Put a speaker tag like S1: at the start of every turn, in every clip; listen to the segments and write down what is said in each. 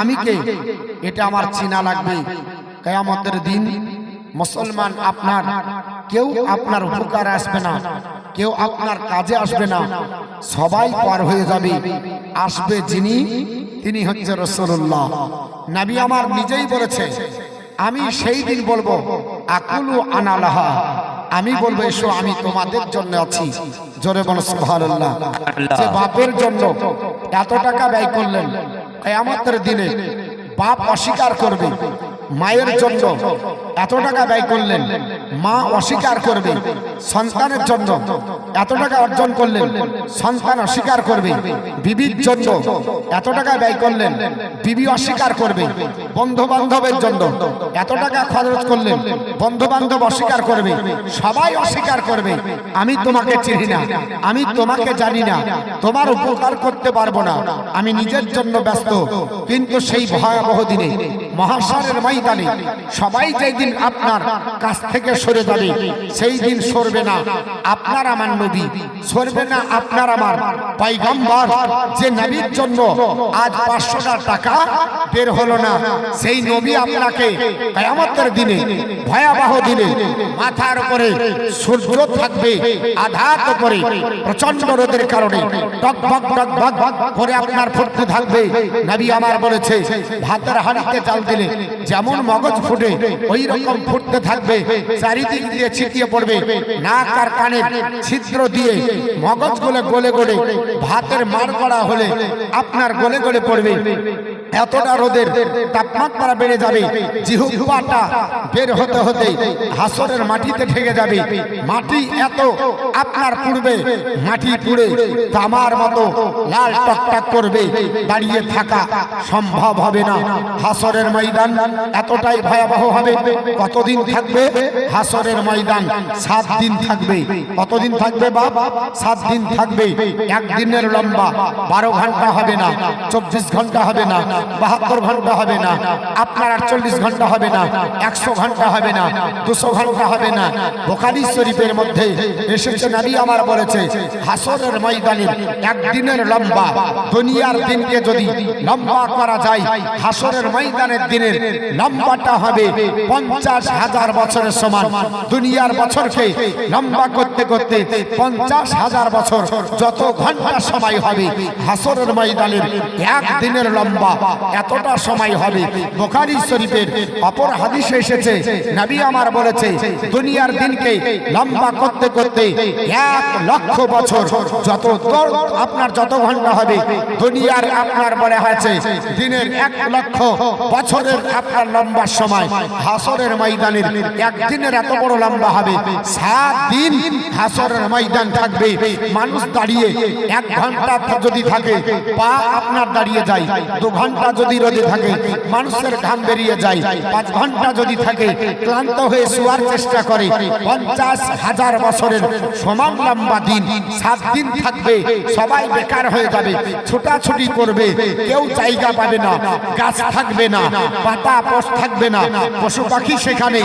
S1: আমি কে? এটা আমার চিনা লাগবে। কেয়ামতের দিন মুসলমান আপনার কেউ আপনার উপকার আসবে না। কেউ আপনার কাজে আসবে না। সবাই পার হয়ে যাবে। আসবে যিনি তিনি হচ্ছে রসুল্লাহ নাবি আমার নিজেই বলেছে আমি সেই দিন বলব আকুলু আনালাহা আমি বলব এসো আমি তোমাদের জন্য আছি। জোরে বলো সুবহানাল্লাহ। যে বাপের জন্য এত টাকা ব্যয় করলেন। কিয়ামতের দিনে বাপ অস্বীকার করবে, মায়ের জন্য এত টাকা ব্যয় করলেন, মা অস্বীকার করবে, সন্তানের জন্য এত টাকা অর্জন করলেন, সন্তান অস্বীকার করবে, বিবির জন্য এত টাকা ব্যয় করলেন, বিবি অস্বীকার করবে বন্ধু বান্ধবের জন্য এত টাকা খরচ করলেন বন্ধু বান্ধব অস্বীকার করবে, সবাই অস্বীকার করবে, আমি তোমাকে চিনি না, আমি তোমাকে জানি না, তোমার উপকার করতে পারব না, আমি নিজের জন্য ব্যস্ত, কিন্তু সেই ভয়াবহ দিনে মহাসারের ময়দানে, সবাই যেই দিন আপনার কাছ থেকে সরে যাবে, সেই দিন সরবে না আপনার আমার নবী, সরবে না আপনার আমার পাইগম্বর যে নবীর জন্য আজ পাঁচশোটা টাকা বের হলো না। সেই নবী আপনাকে কেয়ামতের দিনে ভয়াবহ দিনে মাথার উপরে সূর্য থাকবে, আঘাত করে প্রচণ্ড রোদের কারণে টক বক টক বক করে আপনার ফুটতে থাকবে। নবী আমার বলেছে, ভাতের হাঁড়িতে চাল দিলে যেমন মগজ ফুটে ওই রকম ফুটতে থাকবে, চারিদিক দিয়ে ছিটিয়ে পড়বে, নাক আর কানে ছিদ্র দিয়ে মগজগুলো গলে গলে ভাতের মার করা হলে আপনার গলে গলে পড়বে। এতটা রোদের তাপমাত্রা বেড়ে যাবে জিহুপাটা বের হতে হতে হাসরের মাটিতে ঠেকে যাবে। মাটি এত, আপনার পূর্বে মাটি পুড়ে তামার মতো লাল টকটক করবে, দাঁড়িয়ে থাকা সম্ভব হবে না। হাসরের ময়দান এতটাই ভয়াবহ হবে, কতদিন থাকবে? হাসরের ময়দান সাত দিন থাকবে। কতদিন থাকবে বাপ? সাত দিন থাকবে। একদিনের লম্বা, বারো ঘণ্টা হবে না, চব্বিশ ঘণ্টা হবে না, বাহাত্তর ঘণ্টা হবে না আপনার আটচল্লিশ ঘণ্টা হবে না, একশো ঘণ্টা হবে না, দুশো ঘণ্টা হবে না। বোখারি শরীফের মধ্যে এসেছে, নাবি আমার বলেছে, হাসরের ময়দানের একদিনের লম্বা, দুনিয়ার দিনকে যদি লম্বা করা যায়, হাসরের ময়দানের দিনের লম্বাটা হবে পঞ্চাশ হাজার বছরের সমান। দুনিয়ার বছরকে লম্বা করতে করতে পঞ্চাশ হাজার বছর যত ঘণ্টা সময় হবে, হাসরের ময়দানের একদিনের লম্বা এতটা সময় হবে বোখারি শরীফের অপর হাদিসে এসেছে আমার বলেছে, দুনিয়ার দিনকে লম্বা করতে করতে এক লক্ষ বছর যত আপনার যত ঘণ্টা হবে, দুনিয়ার আপনার হয়েছে, দিনের এক লক্ষ বছরের আপনার লম্বা সময়, হাসরের ময়দানের একদিনের এত বড় লম্বা হবে, সাত দিন হাসরের ময়দান থাকবে, মানুষ দাঁড়িয়ে এক ঘণ্টা যদি থাকে, পা আপনার দাঁড়িয়ে যায়, দু ঘণ্টা যদি রোদে থাকে মানুষের ঘাম বেরিয়ে যায়। পাঁচ ঘণ্টা যদি থাকে, ক্লান্ত হয়ে শোয়ার চেষ্টা করে। পঞ্চাশ হাজার বছরের সমান লম্বা দিন, সাত দিন থাকবে, সবাই বেকার হয়ে যাবে, ছোটাছুটি করবে, কেউ জায়গা পাবে না, গাছ থাকবে না, পাতা পোষ থাকবে না, পশু পাখি সেখানে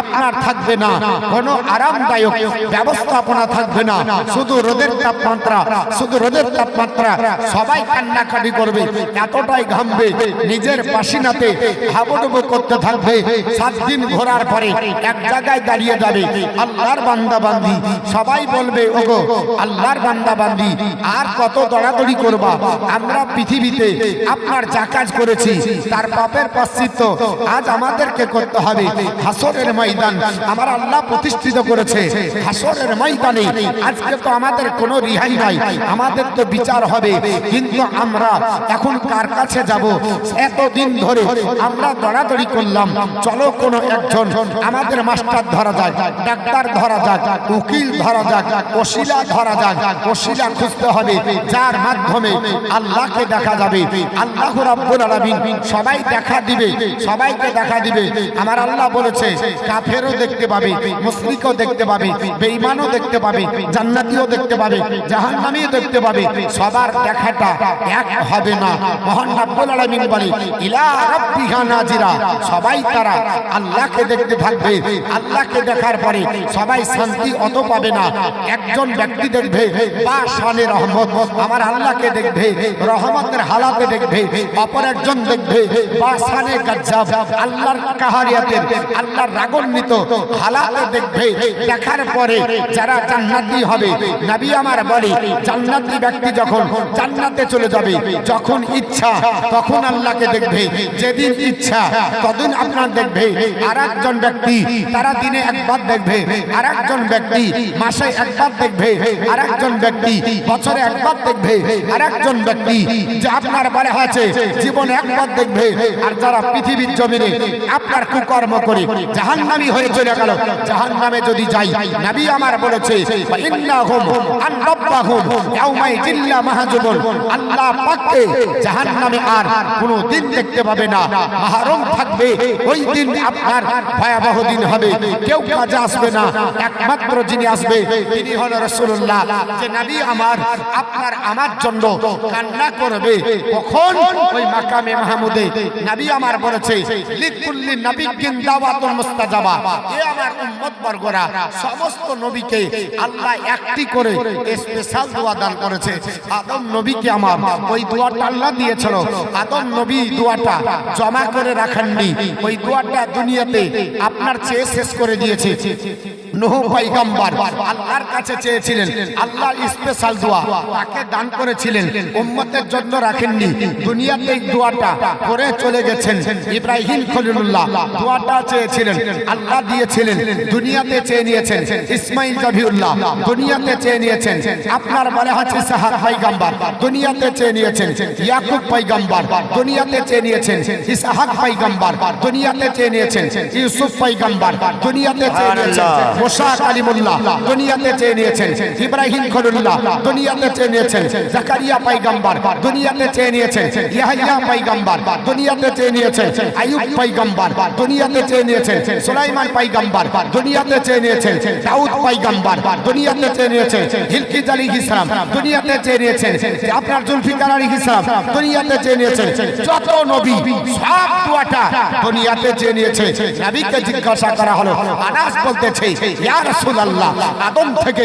S1: আপনার থাকবে না, কোনো আরামদায়ক ব্যবস্থাপনা থাকবে না, শুধু রোদের তাপমাত্রা, শুধু রোদের তাপমাত্রা, সবাই কান্নাকাটি করবে, এতটাই ঘামবে, নিজের পাশিনাতে হাবুডুবু করতে থাকবে, সাত দিন ঘোরার পরে এক জায়গায় দাঁড়িয়ে যাবে। আল্লাহর বান্দা বান্দি সবাই বলবে, ওগো, আল্লাহর বান্দা বান্দি আর কত দৌড়াদৌড়ি করবা? আমরা পৃথিবীতে আপনার যা কাজ করেছি, তার পাপের পাশ্চিত্য আজ আমাদেরকে করতে হবে। হাসরের ময়দান, আমার আল্লাহ প্রতিষ্ঠিত করেছে। হাসরের ময়দানে আজকে তো আমাদের কোনো রিহাই নাই, আমাদের তো বিচার হবে। কিন্তু আমরা এখন কার কাছে যাব? এতদিন ধরে আমরা দৌড়াদৌড়ি করলাম। চলো কোনো একজন, আমাদের মাস্টার ধরা যাক, ডাক্তার ধরা যাক, উকিল ধরা যাক, ওসিলা ধরা যাক, ওসিলা খুঁজতে হবে। যার মাধ্যমে আল্লাহকে দেখা যাবে, আল্লাহ রাব্বুল আলামিন সবাই দেখা দিবে, সবাইকে দেখা দিবে। আমার আল্লাহ আল্লাহ বলেছে, কাফেরও দেখতে পাবে, মুশরিকও দেখতে পাবে, বেঈমানও দেখতে পাবে, জান্নাতীও দেখতে পাবে, জাহান্নামীও দেখতে পাবে। সবার দেখাটা এক হবে না। মহান রাব্বুল আলামিন বলে, ইলা রাব্বিহা নাজিরা। সবাই তারা আল্লাহকে দেখতে থাকবে। আল্লাহকে দেখার পরে সবাই শান্তি অত পাবে না। একজন ব্যক্তি দেখবে, বা শানে রহমত। আমার আল্লাহকে দেখবে, রহমতের হালাতে দেখবে। অপর একজন দেখবে, বা শানে গাজ্জাব আল্লাহর কাহারিয়াতের আল্লাহর রাগান্বিত হালাতে দেখবে। দেখার পরে যারা জান্নাতি হবে আমার বলে, জান্নাতি ব্যক্তি যখন জান্নাতে চলে যাবে, যখন ইচ্ছা, তখন আল্লাহকে দেখবে। যেদিন ইচ্ছা, তদিন আপনার দেখবে আর একজন ব্যক্তি, তারা দিনে একবার দেখবে আর একজন ব্যক্তি, মাসে একবার দেখবে আর একজন ব্যক্তি, বছরে একবার দেখবে আর একজন ব্যক্তি। যে আপনার বারে আছে জীবনে একবার দেখবে, আর যারা পৃথিবীর জমিনে আপনার কুকর্ম করে জাহান্নামী হয়ে চলে গেল, জাহান্নামে যদি যাই, নবী আমার বলেছে আল্লাহ পাককে জাহান্নামে আর কোনো দিন দেখতে পাবে না। মাহরুম থাকবে। ওই দিন আপনার ভয়াবহ দিন হবে। কেউ কাজে আসবে না। একমাত্র যিনি আসবে, তিনি হলো রাসূলুল্লাহ। যে নবী আমার, আপনার আমার জন্য কান্না করবে। কখন? ওই মাকামে মাহমুদে। নবী আমার বলেছে, লিকুল্লি দাওয়াতুল মুস্তাজাবা। এ আমার উম্মত বর্গরা, সমস্ত নবীকে আল্লাহ একটি করে স্পেশাল দোয়া দান করেছে। আদম নবীকে আমার ওই দোয়াটা আল্লাহ দিয়েছিল। আদম নবী দোয়াটা জমা করে রাখেননি। ওই দোয়াটা দুনিয়াতে আপনার চেয়ে শেষ করে দিয়েছে। নোহ পয়গম্বর। আল্লাহর কাছে চেয়েছিলেন। আল্লাহ স্পেশাল দোয়া। তাকে দান করেছিলেন। রাখেননি। দুনিয়াতে এই দোয়াটা করে চলে গেছেন ইব্রাহিম খলিলুল্লাহ। চেয়েছিলেন। আল্লাহ দিয়েছিলেন। দুনিয়াতে চেয়ে নিয়েছেন। ইসমাইল কবিউল্লাহ দুনিয়াতে চেয়ে নিয়েছেন। আপনার বলে হচ্ছে সাহার পয়গম্বর। দুনিয়াতে চেয়ে নিয়েছেন। ইয়াকুব পয়গম্বর। দুনিয়াতে চেয়ে নিয়েছেন। ইসহাক পয়গম্বর। দুনিয়াতে চেয়ে নিয়েছেন। ইউসুফ পয়গম্বর। দুনিয়াতে চেয়ে নিয়েছেন। মুসা কালিমুল্লাহ দুনিয়াতে চেয়ে নিয়েছেন ইব্রাহিম খলিলুল্লাহ দুনিয়াতে চেয়ে নিয়েছেন জাকারিয়া পয়গম্বর দুনিয়াতে চেয়ে নিয়েছেন ইয়াহইয়া পয়গম্বর দুনিয়াতে চেয়ে নিয়েছেন আইয়ুব পয়গম্বর দুনিয়াতে চেয়ে নিয়েছেন সুলাইমান পয়গম্বর দুনিয়াতে চেয়ে নিয়েছেন দাউদ পয়গম্বর দুনিয়াতে চেয়ে নিয়েছেন হিলকিত আলাইহিস সালাম দুনিয়াতে চেয়ে নিয়েছেন আপনার জুলফিকার আলাইহিস সালাম দুনিয়াতে চেয়ে নিয়েছেন যত নবী সব দোয়াটা দুনিয়াতে চেয়ে নিয়েছে নবীকে জিজ্ঞাসা করা হলো আনাস বলতেছে আদম থেকে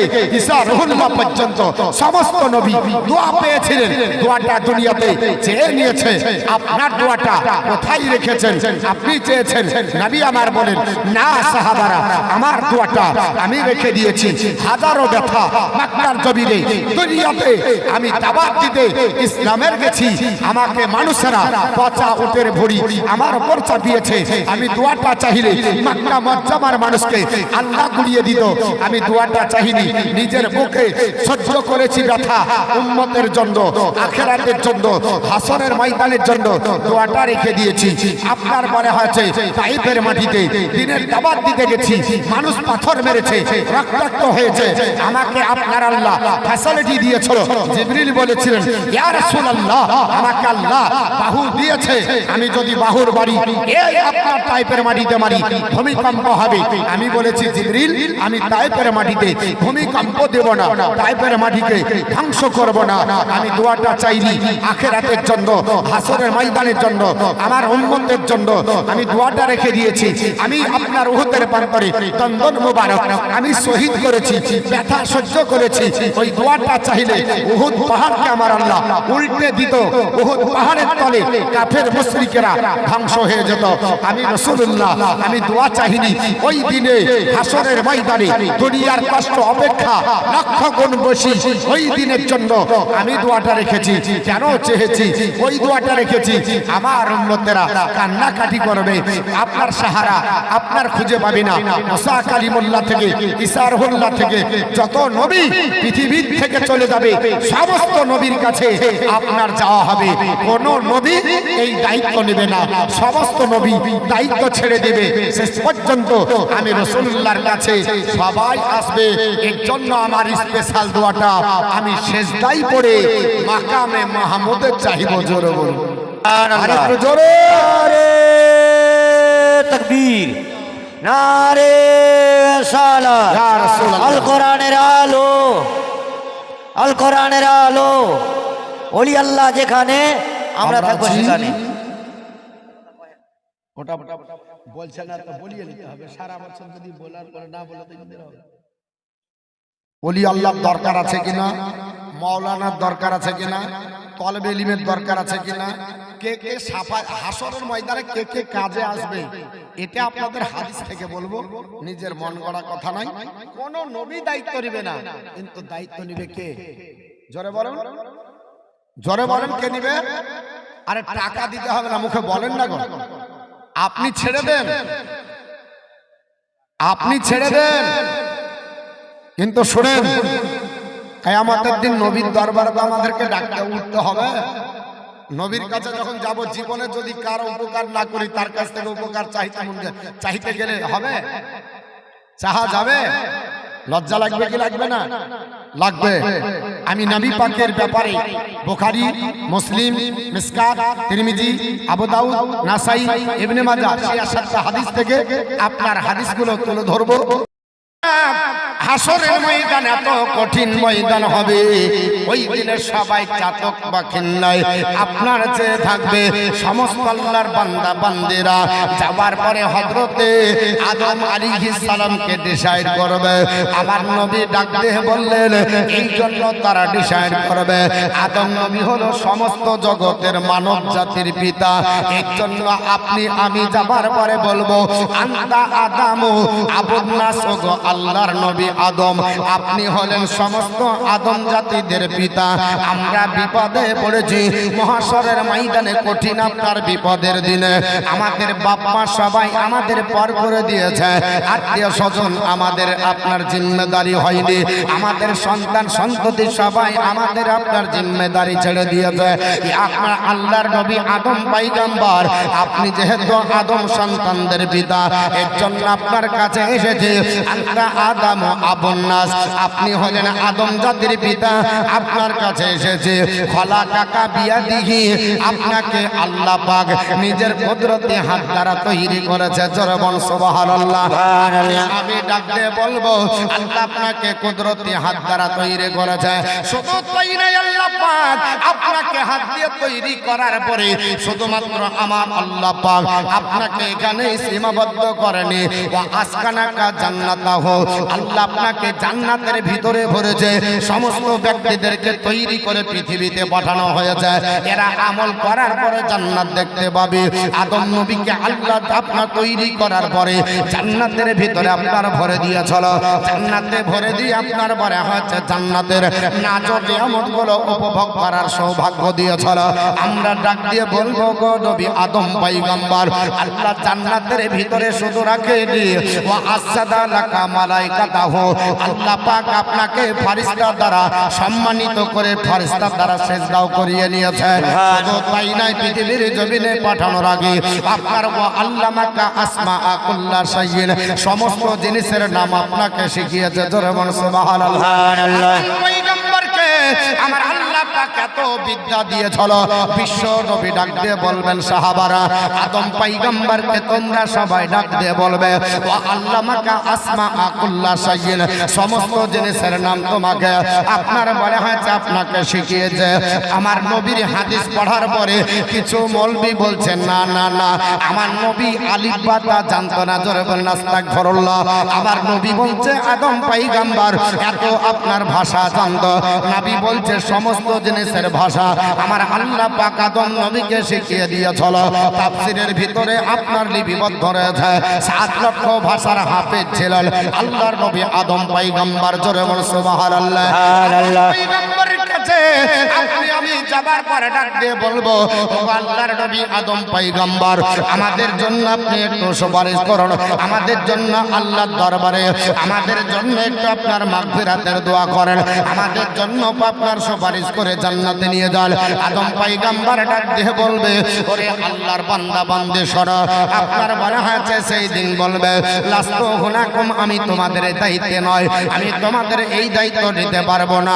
S1: পর্যন্ত সমস্ত নবী দোয়া পেয়েছিলেন। দোয়াটা দুনিয়াতে চেয়ে নিয়েছে, আপনার দোয়াটা কোথায় রেখেছেন? আপনি চেয়েছেন, নবী আমার বলেন, না সাহাবারা, আমার দোয়াটা আমি রেখে দিয়েছি। হাজারো ব্যথা মাক্কার জমিনে, দুনিয়াতে আমি দাবাত দিতে ইসলামের গেছি। আমাকে মানুষেরা পচা উটের ভরি আমার উপর চাপিয়েছে। আমি দোয়াটা চাইলে মাক্কা মজ্জামার মানুষকে আল্লাহ গুড়িয়ে দিত। আমি দোয়াটা চাইনি নিজের বুকে সহ্য করেছি ব্যথা, উম্মতের জন্য, আখেরাতের জন্য হাসনের ময়দানের জন্য দোয়াটা রেখে দিয়েছি। আপনার মনে হয়েছে তাইফের মাটিতে দিনের দাবাত দিতে গেছি, মানুষ পাথর মেরেছে, রক্তাক্ত হয়েছে। আমাকে আপনার আল্লাহ ফ্যাসিলিটি দিয়েছিল। জিবরিল বলেছিলেন, ইয়া রাসূলুল্লাহ, আমাকে আল্লাহ বাহু দিয়েছে। আমি যদি বাহুর বাড়ি, এই আপনার টাইপের মাটিতে মারি, ভূমিকম্প হবে। আমি বলেছি, জিবরিল আমি টাইপের মাটিতে ভূমিকম্প দেব না টাইপের মাটিকে ধ্বংস করব না। আমি দোয়াটা চাইনি আখেরাতের জন্য, হাসরের ময়দানের জন্য, আমার উম্মতের জন্য, আমি দোয়াটা রেখে দিয়েছি। আমি আপনার উহুদের প্রান্তরে দন্দন মুবারক, আমি শহীদ করেছি, ব্যথা সহ্য করেছি। ওই দোয়াটা চাইলে উহুদ পাহাড়কে আমার আল্লাহ উল্টে দিত। উহুদ পাহাড়ের তলে কাফের মুশরিকেরা ধ্বংস হয়ে যেত। আমি রাসূলুল্লাহ, আমি দোয়া চাইনি। ওই দিনে হাসরের ময়দানে দুনিয়ার কষ্ট, অপেক্ষা লক্ষ গুণ বেশি ওই দিনের জন্য আমি দোয়াটা রেখেছি। কেন চেয়েছি? ওই দোয়াটা রেখেছি। আমার কান্নাকাটি করবে। আপনার সাহারা আপনার খুঁজে পাবে না। কালিমুল্লাহ থেকে থেকে যত নবী পৃথিবীর থেকে চলে যাবে, সমস্ত নবীর কাছে আপনার যাওয়া হবে। কোন নবী এই দায়িত্ব নেবে না। সমস্ত নবী দায়িত্ব ছেড়ে দেবে। শেষ পর্যন্ত আমি রসুল্লাহর কাছে সবাই আসবে এর জন্য আমার স্পেশাল দোয়াটা আমি শেষদাই পড়ে মাকামে মাহমুদের চাহিব জোরে বলুন। জোরে।
S2: তকবীর নারে। আল কোরআনের আলো আল কোরআনের আলো। ওলি আল্লাহ যেখানে আমরা
S1: আমরা
S2: থাকব সেখানে।
S1: ওটা বলছে না তো বলিয়ে নিতে হবে। সারা বছর যদি বলার পরে না বলে তো হবে। অলি আল্লাহর দরকার আছে কিনা মাওলানার দরকার আছে কিনা তলবে ইলিমের দরকার আছে কিনা কে কে সাফা হাসরের ময়দানে কে কে কাজে আসবে? এটা আপনাদের হাদিস থেকে বলব। নিজের মন গড়া কথা নাই। কোন নবী দায়িত্ব নেবে না। কিন্তু দায়িত্ব নিবে কে? জোরে বলেন। জোরে বলেন কে নিবে? আরে টাকা দিতে হবে না, মুখে বলেন না গো। আপনি ছেড়ে দেন। আপনি ছেড়ে দেন। কিন্তু শোনেন আমাদের দিন নবীর দরবারে তো আমাদেরকে ডাকতে উঠতে হবে। নবীর কাছে যখন যাব জীবনে যদি কার উপকার না করি তার কাছ থেকে উপকার চাইতে চাইতে গেলে হবে। চাহা যাবে? লজ্জা লাগবে কি লাগবে না? লাগবে। আমি নবী পাকের ব্যাপারে বোখারি, মুসলিম, মিসকাত, তিরমিজি আবুদাউ নাসাই, ইবনে মাজাহ, সেই সাতটা হাদিস থেকে আপনার হাদিসগুলো তুলে ধরবো। হাসরের ময়দান এত কঠিন ময়দান হবে। ওই দিনে সবাই চাতক বা খিন্নায়। আপনার চেয়ে থাকবে, সমস্ত আল্লাহর বান্দা, বান্দিরা যাবার পরে হজরতে আদম আলাইহিস সালামকে ডিসাইড করবে। আমার নবী ডাক দিয়ে বললেন, এই জন্য তারা ডিসাইড করবে। আদম নবী হলো সমস্ত জগতের মানব জাতির পিতা। এর জন্য আপনি, আমি যাবার পরে বলব, আন্তা আদামু আবুন্নাস ওগো আল্লাহর নবী আদম। আপনি হলেন সমস্ত আদম জাতিদের পিতা। আমরা বিপদে পড়েছি। মহাসরের ময়দানে কঠিন আপনার বিপদের দিনে। আমাদের বাপ মা সবাই আমাদের পর করে দিয়েছে। আত্মীয় স্বজন আমাদের আপনার জিম্মেদারি হয়নি। আমাদের সন্তান সন্ততি সবাই আমাদের আপনার জিম্মেদারি ছেড়ে দিয়েছে। আপনার আল্লাহর নবী আদম পাইগাম্বার আপনি যেহেতু আদম সন্তানদের পিতা, এর জন্য আপনার কাছে এসেছে। আদম আবন্নাস আপনি হলেন আদম জাতির পিতা আপনার কাছে এসেছে খলা টাকা বিয়া দিহি আপনাকে আল্লাহ পাক নিজের কুদরতি হাত দ্বারা তৈরি করেছে। জরবন সুবহানাল্লাহ।
S2: সুবহানাল্লাহ।
S1: আমি ডাকতে বলব আল্লাহ আপনাকে কুদরতি হাত দ্বারা তৈরি করেছে। শুধু তাই নাই আল্লাহ পাক আপনাকে হাত দিয়ে তৈরি করার পরে শুধুমাত্র আমার আল্লাহ পাক আপনাকে এখানে সীমাবদ্ধ করেনি। ও আসকানাকা জান্নাতাহ। আল্লাহ আপনাকে জান্নাতের ভিতরে ভরেছে। সমস্ত ব্যক্তিদেরকে তৈরি করে পৃথিবীতে পাঠানো হয়েছে। এরা আমল করার পরে জান্নাত দেখতে পাবে। আদম নবীকে আল্লাহ আপনার তৈরি করার পরে জান্নাতের ভিতরে আপনার ভরে দিয়েছিল। জান্নাতে ভরে দিয়ে আপনার পরে হয়েছে জান্নাতের। নাচর নিয়ামতগুলো উপভোগ করার সৌভাগ্য দিয়েছিল। আমরা ডাক দিয়ে বলব গো নবী আদম পাইগাম্বার আল্লাহ জান্নাতের ভিতরে শুধু রাখে নি ও আসাদা লাকা মালাইকাতাহু আল্লাহ পাক আপনাকে ফারিস্তার দ্বারা সম্মানিত করে ফারিস্তার দ্বারা সেজদাও করিয়ে নিয়েছে। তাই নাই পৃথিবীর জমিনে পাঠানোর আগে আপনার আল্লাহ আসমা আকুল্লা সাইয়েন সমস্ত জিনিসের নাম আপনাকে শিখিয়েছে। জোরে মানুষ সুবহানাল্লাহ। আমার আল্লাহ আপনার বলে হয়েছে আপনাকে শিখিয়েছে। আমার নবীর হাদিস পড়ার পরে কিছু মৌলবি বলছেন না না না, আমার নবী আলিফ বাতা জানতো না আমার নবী বলছে, আদম পাইগাম্বার, এত আপনার ভাষা জানতো। নবী বলছে, সমস্ত জিনিসের ভাষা। আমার আল্লাহ পাক আদম নবীকে শিখিয়ে দিয়েছিল। তাফসীরের ভিতরে আপনার লিপিবদ্ধ রয়েছে। সাত লক্ষ ভাষার হাফেজ ছিলেন। আল্লাহর নবী আদম পাইগাম্বার জোরে বল সুবহানাল্লাহ।
S2: সুবহানাল্লাহ।
S1: কাছে আপনি আমি যাবার পরে ডাক দিয়ে বলব আল্লাহর নবী আদম পয়গম্বর, আমাদের জন্য আপনি একটু সুপারিশ করুন। আমাদের জন্য আল্লাহর দরবারে, আমাদের জন্য একটু আপনার মাগফিরাতের দোয়া করেন। আমাদের জন্য আপনার সুপারিশ করে জান্নাতে নিয়ে যান। আদম পাইগাম্বার ডাক দিয়ে বলবে, ওরে আল্লাহর বান্দা, বান্দে সর। আপনার বলা হয়েছে সেই দিন বলবে, লাস্ত হুনাকুম, আমি তোমাদের দায়িত্বে নয়। আমি তোমাদের এই দায়িত্ব নিতে পারব না।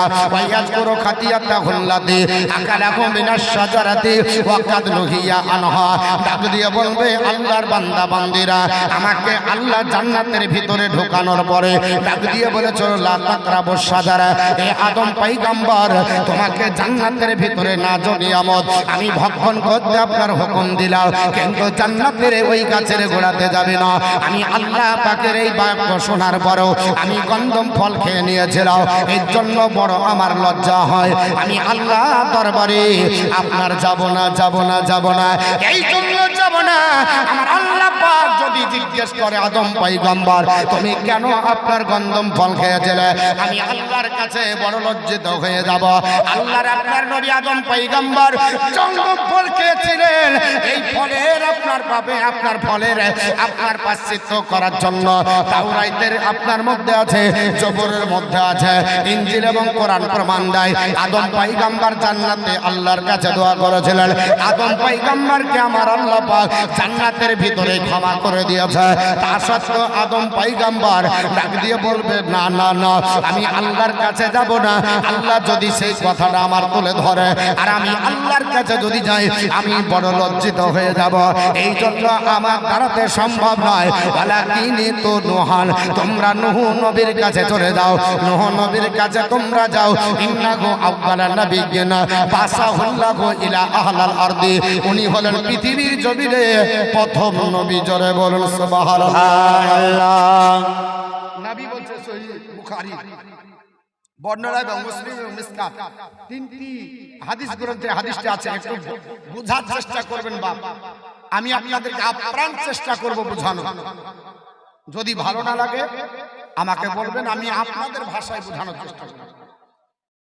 S1: আমাকে আল্লাহ জান্নাতের ভিতরে ঢোকানোর পরে ডাক দিয়ে বলেছ আদম তোমাকে জান্নাতের ভিতরে না জনিয়ামত আমি ভক্ষণ করতে আপনার হুকুম দিলাম, কিন্তু জান্নাতের ওই গাছের যাবে না। আমি আল্লাহ পাকের এই বাক্য শোনার পরেও আমি গন্ধম ফল খেয়ে নিয়েছিলাম। এর জন্য বড় আমার লজ্জা হয়। আমি আল্লাহ দরবারে আপনার যাব না যাব না যাব না। এই জন্য যাব না। আমার আল্লাহ পাক যদি জিজ্ঞেস করে, আদম পাইগম্বর তুমি কেন আপনার গন্ধম ফল খেয়েছিলে? আমি আল্লাহর কাছে বড় লজ্জিত হয়ে যাব। আল্লাহর আপনার নবী আদম পাইগম্বর জঙ্গম ফল খেয়েছিলেন। এই ফলের আপনার পাবে আপনার ফলের, আপনার পাশ্চিত্য করার জন্য তাওরাইতের আপনার মধ্যে আছে, জবরের মধ্যে আছে। ইঞ্জিল এবং কোরআন প্রমাণ দেয়, আদম পাইগাম্বার জান্নাতে আল্লাহর কাছে দোয়া করেছিলেন। আদম পাইগাম্বারকে আমার আল্লাহ পাক জান্নাতের ভিতরে ক্ষমা করে দিয়েছে। তা সত্ত্বেও আদম পাইগাম্বার ডাক দিয়ে বলবে, না না না, আমি আল্লাহর কাছে যাব না। আল্লাহ যদি সেই কথাটা আমার তুলে ধরে, আর আমি আল্লাহর কাছে যদি যাই, আমি বড় লজ্জিত হয়ে যাব। এই জন্য আমার দাঁড়াতে সম্ভব নয়। ওয়ালাকিনি তো নোহান, তোমরা নুহু নবীর কাছে চলে যাও। নুহ নবীর কাছে তোমরা যাও। ইন্নাগো আউয়ালা নাবিয়িনা বাসাহুল্লাহু ইলা আহলাল আরদি। উনি হলেন পৃথিবীর জমিনে প্রথম নবী জোরে বলুন মুসলিম হাদিস হাদিসটা আছে চেষ্টা করবেন আমি আপনাদেরকে আপ্রাণ চেষ্টা করব বোঝানো যদি ভালো না লাগে, আমাকে বলবেন, আমি আপনাদের ভাষায় বোঝানোর চেষ্টা করব।